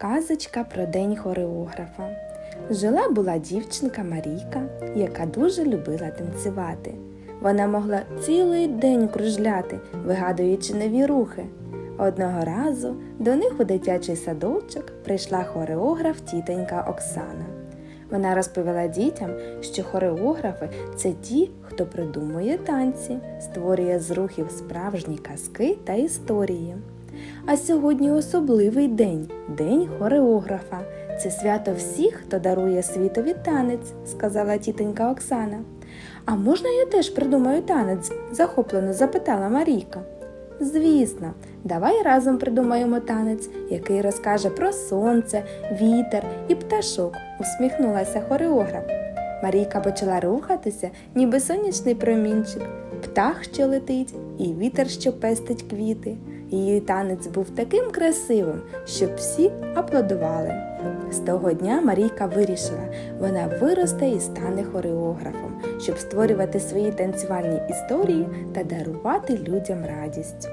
Казочка про день хореографа. Жила була дівчинка Марійка, яка дуже любила танцювати. Вона могла цілий день кружляти, вигадуючи нові рухи. Одного разу до них у дитячий садочок прийшла хореограф тітонька Оксана. Вона розповіла дітям, що хореографи це ті, хто придумує танці, створює з рухів справжні казки та історії. А сьогодні особливий день день хореографа. Це свято всіх, хто дарує світові танець, сказала тітонька Оксана. А можна я теж придумаю танець? захоплено запитала Марійка. Звісно, давай разом придумаємо танець, який розкаже про сонце, вітер і пташок, усміхнулася хореограф. Марійка почала рухатися, ніби сонячний промінчик, птах, що летить, і вітер, що пестить квіти. Її танець був таким красивим, що всі аплодували. З того дня Марійка вирішила, вона виросте і стане хореографом, щоб створювати свої танцювальні історії та дарувати людям радість.